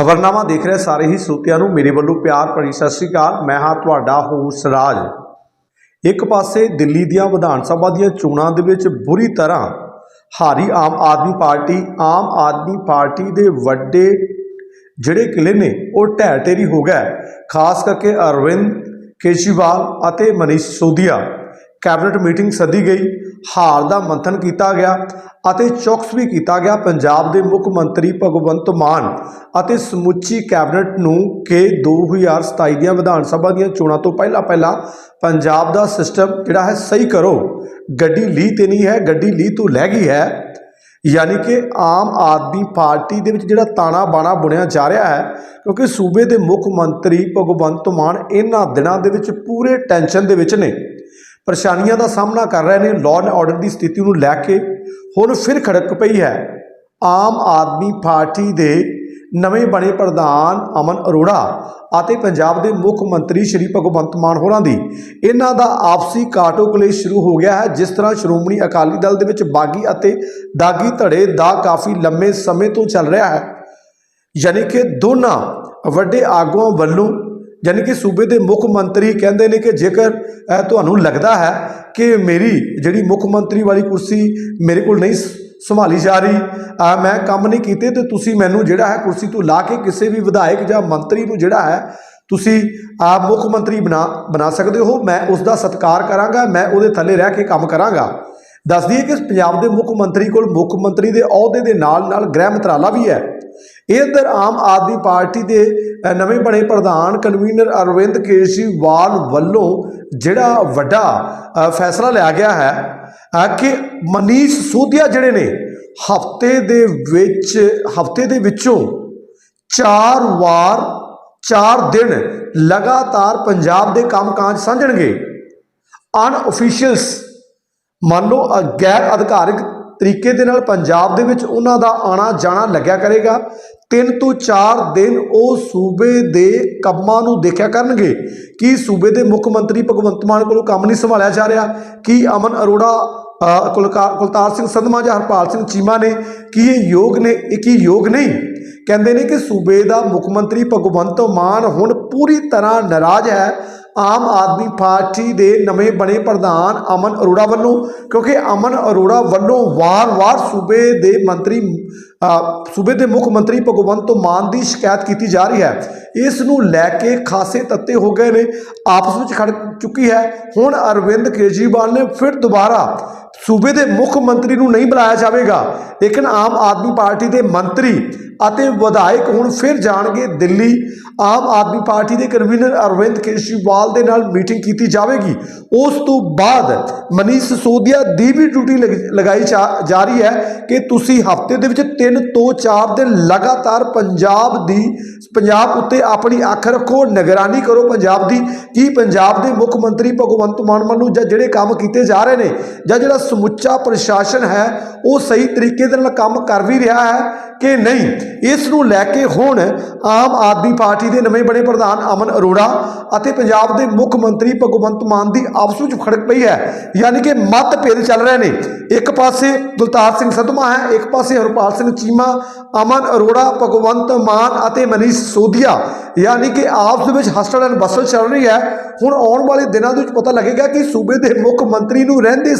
ਖਬਰਨਾਮਾ ਦੇਖ ਰਹੇ ਸਾਰੇ ਹੀ ਸਰੋਤਿਆਂ ਨੂੰ ਮੇਰੇ ਵੱਲੋਂ ਪਿਆਰ ਭਰੀ ਸਤਿ ਸ੍ਰੀ ਅਕਾਲ। ਮੈਂ ਹਾਂ ਤੁਹਾਡਾ ਹੋਸ ਰਾਜ। ਇੱਕ ਪਾਸੇ ਦਿੱਲੀ ਦੀਆਂ ਵਿਧਾਨ ਸਭਾ ਦੀਆਂ ਚੋਣਾਂ ਦੇ ਵਿੱਚ ਬੁਰੀ ਤਰ੍ਹਾਂ ਹਾਰੀ ਆਮ ਆਦਮੀ ਪਾਰਟੀ, ਆਮ ਆਦਮੀ ਪਾਰਟੀ ਦੇ ਵੱਡੇ ਜਿਹੜੇ ਕਿਲੇ ਨੇ, ਉਹ ਢਹਿ ਢੇਰੀ ਹੋ ਗਏ। ਖਾਸ ਕਰਕੇ ਅਰਵਿੰਦ ਕੇਜਰੀਵਾਲ ਅਤੇ ਮਨੀਸ਼ ਸੋਧੀਆ। ਕੈਬਨਿਟ ਮੀਟਿੰਗ ਸੱਦੀ ਗਈ। ਹਾਰ ਦਾ ਮੰਥਨ ਕੀਤਾ ਗਿਆ ਅਤੇ ਚੌਕਸ ਵੀ ਕੀਤਾ ਗਿਆ ਪੰਜਾਬ ਦੇ ਮੁੱਖ ਮੰਤਰੀ ਭਗਵੰਤ ਮਾਨ ਅਤੇ ਸਮੁੱਚੀ ਕੈਬਨਿਟ ਨੂੰ ਕਿ 2027 ਦੀਆਂ ਵਿਧਾਨ ਸਭਾ ਦੀਆਂ ਚੋਣਾਂ ਤੋਂ ਪਹਿਲਾਂ ਪਹਿਲਾਂ ਪੰਜਾਬ ਦਾ ਸਿਸਟਮ ਜਿਹੜਾ ਹੈ ਸਹੀ ਕਰੋ। ਗੱਡੀ ਲੀ ਤੇ ਨਹੀਂ ਹੈ, ਗੱਡੀ ਲੀ ਤੋਂ ਲੈ ਗਈ ਹੈ। ਯਾਨੀ ਕਿ ਆਮ ਆਦਮੀ ਪਾਰਟੀ ਦੇ ਵਿੱਚ ਜਿਹੜਾ ਤਾਣਾ ਬਾਣਾ ਬੁਣਿਆ ਜਾ ਰਿਹਾ ਹੈ, ਕਿਉਂਕਿ ਸੂਬੇ ਦੇ ਮੁੱਖ ਮੰਤਰੀ ਭਗਵੰਤ ਮਾਨ ਇਹਨਾਂ ਦਿਨਾਂ ਦੇ ਵਿੱਚ ਪੂਰੇ ਟੈਨਸ਼ਨ ਦੇ ਵਿੱਚ ਨੇ। ਪਰੇਸ਼ਾਨੀਆਂ ਦਾ ਸਾਹਮਣਾ ਕਰ ਰਹੇ ਨੇ ਲਾਅ ਐਂਡ ਆਰਡਰ ਦੀ ਸਥਿਤੀ ਨੂੰ ਲੈ ਕੇ। ਹੁਣ ਫਿਰ ਖੜਕ ਪਈ ਹੈ। ਆਮ ਆਦਮੀ ਪਾਰਟੀ ਦੇ ਨਵੇਂ ਬਣੇ ਪ੍ਰਧਾਨ ਅਮਨ ਅਰੋੜਾ ਅਤੇ ਪੰਜਾਬ ਦੇ ਮੁੱਖ ਮੰਤਰੀ ਸ਼੍ਰੀ ਭਗਵੰਤ ਮਾਨ ਹੋਰਾਂ ਦੀ। ਇਹਨਾਂ ਦਾ ਆਪਸੀ ਕਾਟੋ ਕਲੇਸ਼ ਸ਼ੁਰੂ ਹੋ ਗਿਆ ਹੈ, ਜਿਸ ਤਰ੍ਹਾਂ ਸ਼੍ਰੋਮਣੀ ਅਕਾਲੀ ਦਲ ਦੇ ਵਿੱਚ ਬਾਗੀ ਅਤੇ ਦਾਗੀ ਧੜੇ ਦਾ ਕਾਫੀ ਲੰਮੇ ਸਮੇਂ ਤੋਂ ਚੱਲ ਰਿਹਾ ਹੈ। ਯਾਨੀ ਕਿ ਦੋਨਾਂ ਵੱਡੇ ਆਗੂਆਂ ਵੱਲੋਂ ਯਾਨੀ ਕਿ ਸੂਬੇ ਦੇ ਮੁੱਖ ਮੰਤਰੀ ਕਹਿੰਦੇ ਨੇ ਕਿ ਜੇਕਰ ਤੁਹਾਨੂੰ ਲੱਗਦਾ ਹੈ ਕਿ ਮੇਰੀ ਜਿਹੜੀ ਮੁੱਖ ਮੰਤਰੀ ਵਾਲੀ ਕੁਰਸੀ ਮੇਰੇ ਕੋਲ ਨਹੀਂ ਸ- ਸੰਭਾਲੀ ਜਾ ਰਹੀ ਅ, ਮੈਂ ਕੰਮ ਨਹੀਂ ਕੀਤੇ ਤੇ ਤੁਸੀਂ ਮੈਨੂੰ ਜਿਹੜਾ ਹੈ ਕੁਰਸੀ ਤੋਂ ਲਾ ਕੇ ਕਿਸੇ ਵੀ ਵਿਧਾਇਕ ਜਾਂ ਮੰਤਰੀ ਨੂੰ ਜਿਹੜਾ ਹੈ ਤੁਸੀਂ ਆਪ ਮੁੱਖ ਮੰਤਰੀ ਬਣਾ ਬਣਾ ਸਕਦੇ ਹੋ ਮੈਂ ਉਸ ਦਾ ਸਤਿਕਾਰ ਕਰਾਂਗਾ ਮੈਂ ਉਹਦੇ ਥੱਲੇ ਰਹਿ ਕੇ ਕੰਮ ਕਰਾਂਗਾ। ਦੱਸ ਦਈਏ ਕਿ ਪੰਜਾਬ ਦੇ ਮੁੱਖ ਮੰਤਰੀ ਕੋਲ ਮੁੱਖ ਮੰਤਰੀ ਦੇ ਅਹੁਦੇ ਦੇ ਨਾਲ ਨਾਲ ਗ੍ਰਹਿ ਮੰਤਰਾਲਾ ਵੀ ਹੈ। ਇੱਧਰ ਆਮ ਆਦਮੀ ਪਾਰਟੀ ਦੇ ਨਵੇਂ ਬਣੇ ਪ੍ਰਧਾਨ ਕਨਵੀਨਰ ਅਰਵਿੰਦ ਕੇਜਰੀਵਾਲ ਵੱਲੋਂ ਜਿਹੜਾ ਵੱਡਾ ਫੈਸਲਾ ਲਿਆ ਗਿਆ ਹੈ ਕਿ ਮਨੀਸ਼ ਸੋਧਿਆ ਜਿਹੜੇ ਨੇ, ਹਫ਼ਤੇ ਦੇ ਵਿੱਚ, ਹਫ਼ਤੇ ਦੇ ਵਿੱਚੋਂ ਚਾਰ ਵਾਰ, ਚਾਰ ਦਿਨ ਲਗਾਤਾਰ ਪੰਜਾਬ ਦੇ ਕੰਮਕਾਜ ਸਾਂਝਣਗੇ। ਅਨਅਫੀਸ਼ੀਅਲਸ, ਮੰਨ ਲਓ ਗੈਰ ਅਧਿਕਾਰਿਕ ਤਰੀਕੇ ਦੇ ਨਾਲ ਪੰਜਾਬ ਦੇ ਵਿੱਚ ਉਹਨਾਂ ਦਾ ਆਣਾ ਜਾਣਾ ਲੱਗਿਆ ਕਰੇਗਾ। ਤਿੰਨ ਤੋਂ ਚਾਰ ਦਿਨ ਉਹ ਸੂਬੇ ਦੇ ਕੰਮਾਂ ਨੂੰ ਦੇਖਿਆ ਕਰਨਗੇ। ਕੀ ਸੂਬੇ ਦੇ ਮੁੱਖ ਮੰਤਰੀ ਭਗਵੰਤ ਮਾਨ ਕੋਲੋਂ ਕੰਮ ਨਹੀਂ ਸੰਭਾਲਿਆ ਜਾ ਰਿਹਾ? ਕੀ ਅਮਨ ਅਰੋੜਾ ਕੁਲਕਾ- ਕੁਲਤਾਰ ਸਿੰਘ ਸੰਧਮਾ ਜਾਂ ਹਰਪਾਲ ਸਿੰਘ ਚੀਮਾ ਨੇ ਕੀ ਇਹ ਯੋਗ ਨੇ, ਇਹ ਕੀ ਯੋਗ ਨਹੀਂ? ਕਹਿੰਦੇ ਨੇ ਕਿ ਸੂਬੇ ਦਾ ਮੁੱਖ ਮੰਤਰੀ ਭਗਵੰਤ ਮਾਨ ਹੁਣ ਪੂਰੀ ਤਰ੍ਹਾਂ ਨਾਰਾਜ਼ ਹੈ। ਆਮ ਆਦਮੀ ਪਾਰਟੀ ਦੇ ਨਵੇਂ ਬਣੇ ਪ੍ਰਧਾਨ ਅਮਨ ਅਰੋੜਾ ਵੱਲੋਂ, ਕਿਉਂਕਿ ਅਮਨ ਅਰੋੜਾ ਵੱਲੋਂ ਵਾਰ-ਵਾਰ ਸੂਬੇ ਦੇ ਮੰਤਰੀ ਸੂਬੇ ਦੇ ਮੁੱਖ ਮੰਤਰੀ ਭਗਵੰਤ ਮਾਨ ਦੀ ਸ਼ਿਕਾਇਤ ਕੀਤੀ ਜਾ ਰਹੀ ਹੈ। ਇਸ ਨੂੰ ਲੈ ਕੇ ਖਾਸੇ ਤੱਤੇ ਹੋ ਗਏ ਨੇ। ਆਪਸ ਵਿੱਚ ਖੜ ਚੁੱਕੀ ਹੈ। ਹੁਣ ਅਰਵਿੰਦ ਕੇਜਰੀਵਾਲ ਨੇ ਫਿਰ ਦੁਬਾਰਾ ਸੂਬੇ ਦੇ ਮੁੱਖ ਮੰਤਰੀ ਨੂੰ ਨਹੀਂ ਬੁਲਾਇਆ ਜਾਵੇਗਾ। ਲੇਕਿਨ ਆਮ ਆਦਮੀ ਪਾਰਟੀ ਦੇ ਮੰਤਰੀ ਅਤੇ ਵਿਧਾਇਕ ਹੁਣ ਫਿਰ ਜਾਣਗੇ ਦਿੱਲੀ। ਆਮ ਆਦਮੀ ਪਾਰਟੀ ਦੇ ਕਨਵੀਨਰ ਅਰਵਿੰਦ ਕੇਜਰੀਵਾਲ ਦੇ ਨਾਲ ਮੀਟਿੰਗ ਕੀਤੀ ਜਾਵੇਗੀ। ਉਸ ਤੋਂ ਬਾਅਦ ਮਨੀਸ਼ ਸੋਦੀਆ ਦੀ ਵੀ ਡਿਊਟੀ ਲਗ- ਲਗਾਈ ਜਾ- ਜਾ ਰਹੀ ਹੈ ਕਿ ਤੁਸੀਂ ਹਫ਼ਤੇ ਦੇ ਵਿੱਚ 3 ਤੋਂ ਚਾਰ ਦਿਨ ਲਗਾਤਾਰ ਪੰਜਾਬ ਦੀ, ਪੰਜਾਬ ਉੱਤੇ ਆਪਣੀ ਅੱਖ ਰੱਖੋ, ਨਿਗਰਾਨੀ ਕਰੋ ਪੰਜਾਬ ਦੀ, ਕੀ ਪੰਜਾਬ ਦੇ ਮੁੱਖ ਮੰਤਰੀ ਭਗਵੰਤ ਮਾਨ ਵੱਲੋਂ ਜਾਂ ਜਿਹੜੇ ਕੰਮ ਕੀਤੇ ਜਾ ਰਹੇ ਨੇ, ਜਾਂ ਜਿਹੜਾ ਸਮੁੱਚਾ ਪ੍ਰਸ਼ਾਸਨ ਹੈ, ਉਹ ਸਹੀ ਤਰੀਕੇ ਦੇ ਨਾਲ ਕੰਮ ਕਰ ਵੀ ਰਿਹਾ ਹੈ ਕਿ ਨਹੀਂ? ਇਸ ਨੂੰ ਲੈ ਕੇ ਹੁਣ ਆਮ ਆਦਮੀ ਪਾਰਟੀ ਦੇ ਨਵੇਂ ਬਣੇ ਪ੍ਰਧਾਨ ਅਮਨ ਅਰੋੜਾ ਅਤੇ ਪੰਜਾਬ ਦੇ ਮੁੱਖ ਮੰਤਰੀ ਭਗਵੰਤ ਮਾਨ ਦੀ ਆਪਸ ਵਿੱਚ ਖੜਕ ਪਈ ਹੈ, ਯਾਨੀ ਕਿ ਮਤਭੇਦ ਚੱਲ ਰਹੇ ਨੇ। ਇੱਕ ਪਾਸੇ ਗੁਲਤਾਰ ਸਿੰਘ ਸੰਧਮਾ ਹੈ, ਇੱਕ ਪਾਸੇ ਹਰਪਾਲ ਸਿੰਘ ਚੀਮਾ ਅਮਨ ਅਰੋੜਾ, ਭਗਵੰਤ ਮਾਨ ਅਤੇ ਮਨੀਸ਼ ਸੋਧੀਆ। ਯਾਨੀ ਕਿ ਆਪਸ ਵਿੱਚ ਹਸਟਲ ਐਂਡ ਬਸਲ ਚੱਲ ਰਹੀ ਹੈ। ਹੁਣ ਆਉਣ ਵਾਲੇ ਦਿਨਾਂ ਦੇ ਵਿੱਚ ਪਤਾ ਲੱਗੇਗਾ ਕਿ ਸੂਬੇ ਦੇ ਮੁੱਖ ਮੰਤਰੀ ਨੂੰ ਰਹਿੰਦੇ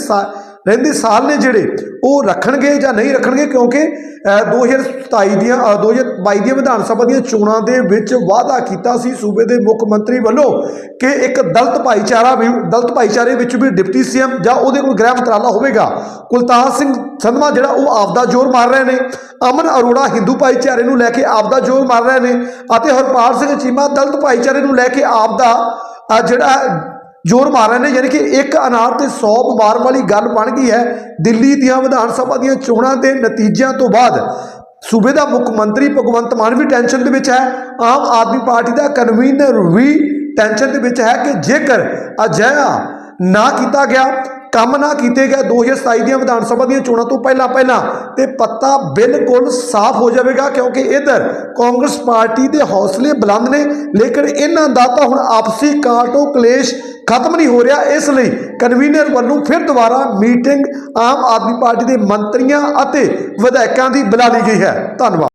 ਰਹਿੰਦੇ ਸਾਲ ਨੇ ਜਿਹੜੇ ਉਹ ਰੱਖਣਗੇ ਜਾਂ ਨਹੀਂ ਰੱਖਣਗੇ? ਕਿਉਂਕਿ ਅ, 2027 ਦੀਆਂ ਅ, 2022 ਦੀਆਂ ਵਿਧਾਨ ਸਭਾ ਦੀਆਂ ਚੋਣਾਂ ਦੇ ਵਿੱਚ ਵਾਅਦਾ ਕੀਤਾ ਸੀ ਸੂਬੇ ਦੇ ਮੁੱਖ ਮੰਤਰੀ ਵੱਲੋਂ ਕਿ ਇੱਕ ਦਲਤ ਭਾਈਚਾਰਾ ਵੀ ਦਲਤ ਭਾਈਚਾਰੇ ਵਿੱਚ ਵੀ ਡਿਪਟੀ ਸੀਐਮ ਜਾਂ ਉਹਦੇ ਕੋਲ ਗ੍ਰਹਿ ਮੰਤਰਾਲਾ ਹੋਵੇਗਾ। ਕੁਲਤਾਰ ਸਿੰਘ ਸੰਧਮਾ ਜਿਹੜਾ ਉਹ ਆਪਦਾ ਜ਼ੋਰ ਮਾਰ ਰਹੇ ਨੇ। ਅਮਨ ਅਰੋੜਾ ਹਿੰਦੂ ਭਾਈਚਾਰੇ ਨੂੰ ਲੈ ਕੇ ਆਪਦਾ ਜ਼ੋਰ ਮਾਰ ਰਹੇ ਨੇ ਅਤੇ ਹਰਪਾਲ ਸਿੰਘ ਚੀਮਾ ਦਲਤ ਭਾਈਚਾਰੇ ਨੂੰ ਲੈ ਕੇ ਆਪਦਾ ਜਿਹੜਾ ਜ਼ੋਰ ਮਾਰ ਰਹੇ ਨੇ, ਯਾਨੀ ਕਿ ਇੱਕ ਅਨਾਰ ਤੇ 100 ਬਿਮਾਰ ਵਾਲੀ ਗੱਲ ਬਣ ਗਈ ਹੈ। ਦਿੱਲੀ ਦੀਆਂ ਵਿਧਾਨ ਸਭਾ ਦੀਆਂ ਚੋਣਾਂ ਦੇ ਨਤੀਜਿਆਂ ਤੋਂ ਬਾਅਦ ਸੂਬੇ ਦਾ ਮੁੱਖ ਮੰਤਰੀ ਭਗਵੰਤ ਮਾਨ ਵੀ ਟੈਨਸ਼ਨ ਦੇ ਵਿੱਚ ਹੈ। ਆਮ ਆਦਮੀ ਪਾਰਟੀ ਦਾ ਕਨਵੀਨਰ ਵੀ ਟੈਨਸ਼ਨ ਦੇ ਵਿੱਚ ਹੈ ਕਿ ਜੇਕਰ ਅਜਿਹਾ ਨਾ ਕੀਤਾ ਗਿਆ, ਕੰਮ ਨਾ ਕੀਤੇ ਗਏ 2027 ਦੀਆਂ ਵਿਧਾਨ ਸਭਾ ਦੀਆਂ ਚੋਣਾਂ ਤੋਂ ਪਹਿਲਾਂ ਪਹਿਲਾਂ ਤੇ ਪੱਤਾ ਬਿਲਕੁਲ ਸਾਫ਼ ਹੋ ਜਾਵੇਗਾ, ਕਿਉਂਕਿ ਇਧਰ ਕਾਂਗਰਸ ਪਾਰਟੀ ਦੇ ਹੌਸਲੇ ਬੁਲੰਦ ਨੇ, ਲੇਕਿਨ ਇਹਨਾਂ ਦਾ ਤਾਂ ਹੁਣ ਆਪਸੀ ਕਾਟੋ ਕਲੇਸ਼ ਖਤਮ ਨਹੀਂ ਹੋ ਰਿਹਾ, ਇਸ ਲਈ ਕਨਵੀਨਰ ਵੱਲੋਂ ਫਿਰ ਦੁਬਾਰਾ ਮੀਟਿੰਗ ਆਮ ਆਦਮੀ ਪਾਰਟੀ ਦੇ ਮੰਤਰੀਆਂ ਅਤੇ ਵਿਧਾਇਕਾਂ ਦੀ ਬੁਲਾ ਲਈ ਗਈ ਹੈ। ਧੰਨਵਾਦ।